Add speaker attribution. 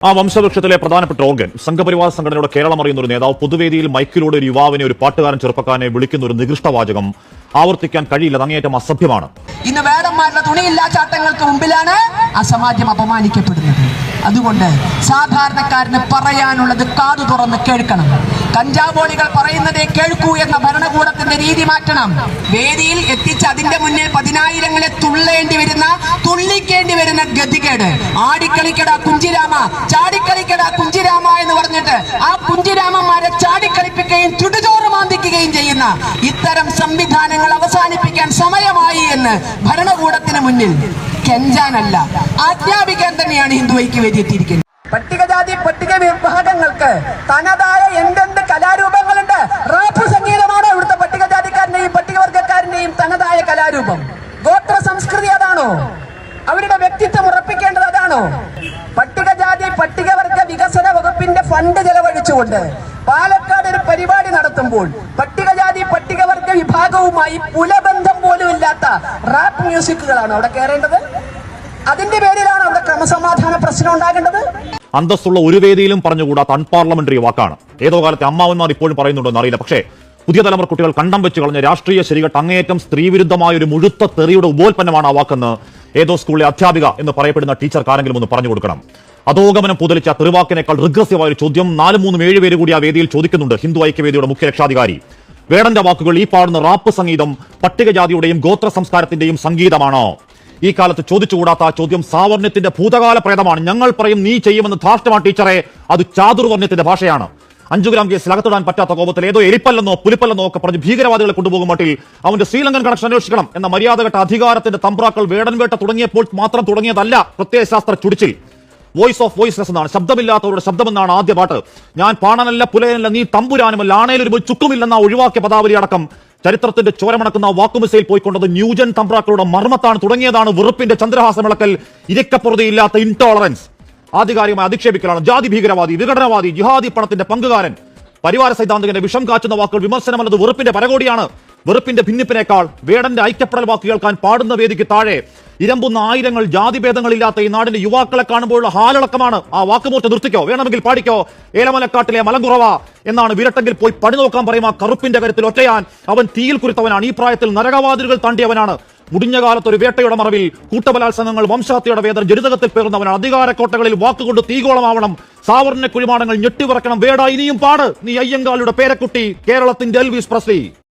Speaker 1: ആ വംശവൃക്ഷത്തിലെ പ്രധാനപ്പെട്ട ഓർഗൻ സംഘപരിവാർ സംഘടനയുടെ കേരളം അറിയുന്ന ഒരു നേതാവ് പൊതുവേദിയിൽ മൈക്കിലൂടെ ഒരു യുവാവിനെ ഒരു പാട്ടുകാരൻ ചെറുപ്പക്കാരനെ വിളിക്കുന്ന ഒരു നികൃഷ്ടവാചകം ആവർത്തിക്കാൻ കഴിയില്ല. അങ്ങേയറ്റം അസഭ്യമാണ്.
Speaker 2: ഇന്ന് വേടന്മാരുടെ തുണിയില്ലാ ചാട്ടങ്ങൾക്ക് മുമ്പിലാണ് അസമാജ്യം അപമാനിക്കപ്പെടുന്നത്. അതുകൊണ്ട് സാധാരണക്കാരന് പറയാനുള്ളത് കാതു തുറന്ന് കേൾക്കണം. കഞ്ചാവോളികൾ പറയുന്നതേ കേൾക്കൂ എന്ന ഭരണകൂടത്തിന്റെ രീതി മാറ്റണം. വേദിയിൽ എത്തിച്ച് അതിന്റെ മുന്നിൽ പതിനായിരങ്ങളെ തുള്ളേണ്ടി വരുന്ന തുള്ളിക്കേണ്ടി വരുന്ന ഗതികേട്. ആടിക്കളിക്കട കുഞ്ചിരാമ ചാടിക്കളിക്കട കുഞ്ചിരാമ എന്ന് പറഞ്ഞിട്ട് ആ കുഞ്ചിരാമന്മാരെ ചാടിക്കളിപ്പിക്കുകയും ചുടുചോറ് മാന്തിക്കുകയും ഇത്തരം സംവിധാനങ്ങൾ അവസാനിപ്പിക്കാൻ സമയമായി എന്ന് ഭരണകൂടത്തിന് മുന്നിൽ കെഞ്ചാനല്ല ആജ്ഞാപിക്കാൻ തന്നെയാണ് ഹിന്ദു ഐക്യവേദി എത്തിയിരിക്കുന്നത് പട്ടികജാതി പട്ടിക വിഭാഗങ്ങൾക്ക് തനതായ എന്തെന്ത് കലാരൂപങ്ങളുണ്ട്? റാപ്പ് സംഗീതമാണ് ഇവിടുത്തെ പട്ടികജാതിക്കാരന്റെയും പട്ടികവർഗക്കാരന്റെയും തനതായ കലാരൂപം. ഗോത്ര സംസ്കൃതി അതാണോ? അവരുടെ വ്യക്തിത്വം ഉറപ്പിക്കേണ്ടത് അതാണോ? പട്ടികജാതി പട്ടികവർഗ വികസന വകുപ്പിന്റെ ഫണ്ട് ചെലവഴിച്ചുകൊണ്ട് പാലക്കാട് ഒരു പരിപാടി നടത്തുമ്പോൾ പട്ടികവർഗ വിഭാഗവുമായി പുലബന്ധം പോലും ഇല്ലാത്ത റാപ്പ് മ്യൂസിക്കുകളാണ് അവിടെ കയറേണ്ടത് അതിന്റെ പേരിലാണ് അവിടെ ക്രമസമാധാന പ്രശ്നം ഉണ്ടാകേണ്ടത്.
Speaker 1: അന്തസ്സുള്ള ഒരു വേദിയിലും പറഞ്ഞുകൂടാത്ത അൺപാർലമെന്ററി വാക്കാണ്. ഏതോ കാലത്തെ അമ്മാവന്മാർ ഇപ്പോഴും പറയുന്നുണ്ടോ അറിയില്ല. പക്ഷേ പുതിയ തലമുറ കുട്ടികൾ കണ്ടം വെച്ച് കളഞ്ഞ രാഷ്ട്രീയ ശരികെട്ട് അങ്ങേയറ്റം സ്ത്രീവിരുദ്ധമായ ഒരു മുഴുത്ത തെറിയുടെ ഉപോൽപ്പന്നമാണ് ആ വാക്കെന്ന് ഏതോ സ്കൂളിലെ അധ്യാപിക എന്ന് പറയപ്പെടുന്ന ടീച്ചർക്ക് ആരെങ്കിലും ഒന്ന് പറഞ്ഞു കൊടുക്കണം. അധോഗമനം പുതലിച്ച തെറിവാക്കിനേക്കാൾ റിഗ്രസീവായ ഒരു ചോദ്യം നാല് മൂന്നും ഏഴ് പേര് കൂടി ആ വേദിയിൽ ചോദിക്കുന്നുണ്ട്. ഹിന്ദു ഐക്യവേദിയുടെ മുഖ്യ രക്ഷാധികാരി വേടന്റെ വാക്കുകൾ ഈ പാടുന്ന റാപ്പ് സംഗീതം പട്ടികജാതിയുടെയും ഗോത്ര സംസ്കാരത്തിന്റെയും സംഗീതമാണോ. ഈ കാലത്ത് ചോദിച്ചുകൂടാത്ത ആ ചോദ്യം സാവർണ്യത്തിന്റെ ഭൂതകാല പ്രേതമാണ്. ഞങ്ങൾ പറയും നീ ചെയ്യുമെന്ന് ധാർഷ്ടമാണ് ടീച്ചറെ. അത് ചാതുർവർണ്യത്തിന്റെ ഭാഷയാണ്. അഞ്ചു ഗ്രാം കേസിൽ അകത്തിടാൻ പറ്റാത്ത കോപത്തിൽ ഏതോ എരിപ്പല്ലെന്നോ പുലിപ്പല്ലെന്നോ ഒക്കെ പറഞ്ഞ് ഭീകരവാദികളെ കൊണ്ടുപോകും മട്ടിൽ അവന്റെ ശ്രീലങ്കൻ കണക്ഷൻ അന്വേഷിക്കണം എന്ന മര്യാദഘട്ട അധികാരത്തിന്റെ തമ്പ്രാക്കൾ വേടൻവേട്ട തുടങ്ങിയപ്പോൾ മാത്രം തുടങ്ങിയതല്ല പ്രത്യയശാസ്ത്ര ചുടിച്ചിൽ. വോയിസ് ഓഫ് വോയിസ്ലെസ് എന്നാണ്. ശബ്ദമില്ലാത്തവരുടെ ശബ്ദമെന്നാണ് ആദ്യ പാട്ട്. ഞാൻ പാണനല്ല പുലയനല്ല നീ തമ്പുരാനുമല്ല ആണേലൊരു പോയി ചുക്കുമില്ലെന്ന ഒഴിവാക്കിയ പദാവലി അടക്കം ചരിത്രത്തിന്റെ ചോരമണക്കുന്ന വാക്കുമിസയിൽ പോയിക്കൊണ്ടത് ന്യൂജൻ തമ്പ്രാക്കളുടെ മർമ്മത്താണ് തുടങ്ങിയതാണ് വെറുപ്പിന്റെ ചന്ദ്രഹാസമിളക്കൽ ഇരക്കപ്പുറതയില്ലാത്ത ഇൻടോളറൻസ് ആധികാരികമായി അധിക്ഷേപിക്കലാണ്. ജാതി ഭീകരവാദി വിഘടനവാദി ജിഹാദി പണത്തിന്റെ പങ്കുകാരൻ. പരിവാര സൈദ്ധാന്തികന്റെ വിഷം കാച്ചുന്ന വാക്കുകൾ വിമർശനമല്ലത് വെറുപ്പിന്റെ പരകോടിയാണ്. വെറുപ്പിന്റെ ഭിന്നിപ്പിനേക്കാൾ വേടന്റെ ഐക്യപ്പെടൽ വാക്ക് കേൾക്കാൻ പാടുന്ന വേദിക്ക് താഴെ ഇരമ്പുന്ന ആയിരങ്ങൾ ജാതിഭേദങ്ങളില്ലാത്ത ഈ നാടിന്റെ യുവാക്കളെ കാണുമ്പോഴുള്ള ഹാലിളക്കമാണ്. ആ വാക്കുമൂർച്ച നിർത്തിക്കോ വേണമെങ്കിൽ പാടിക്കോ? ഏലമലക്കാട്ടിലെ മലങ്കുറവ എന്നാണ് വിരട്ടെങ്കിൽ പോയി പണി നോക്കാൻ പറയും. ആ കറുപ്പിന്റെ കരുത്തിൽ ഒറ്റയാൻ അവൻ തീയിൽ കുരുത്തവനാണ്. ഈ പ്രായത്തിൽ നരകവാതിലുകൾ താണ്ടിയവനാണ്. മുടിഞ്ഞ കാലത്ത് ഒരു വേട്ടയുടെ മറവിൽ കൂട്ടബലാത്സംഗങ്ങൾ വംശഹത്യയുടെ വേദന ജനിതകത്തിൽ പേറുന്നവനാണ്. അധികാരക്കോട്ടകളിൽ വാക്കുകൊണ്ട് തീകോളമാവണം. സാവർണ കുഴിമാടങ്ങൾ ഞെട്ടിവിറക്കണം വേട ഇനിയും പാട്. നീ അയ്യങ്കാളിയുടെ പേരക്കുട്ടി കേരളത്തിന്റെ എൽവിസ് പ്രസ്ലി.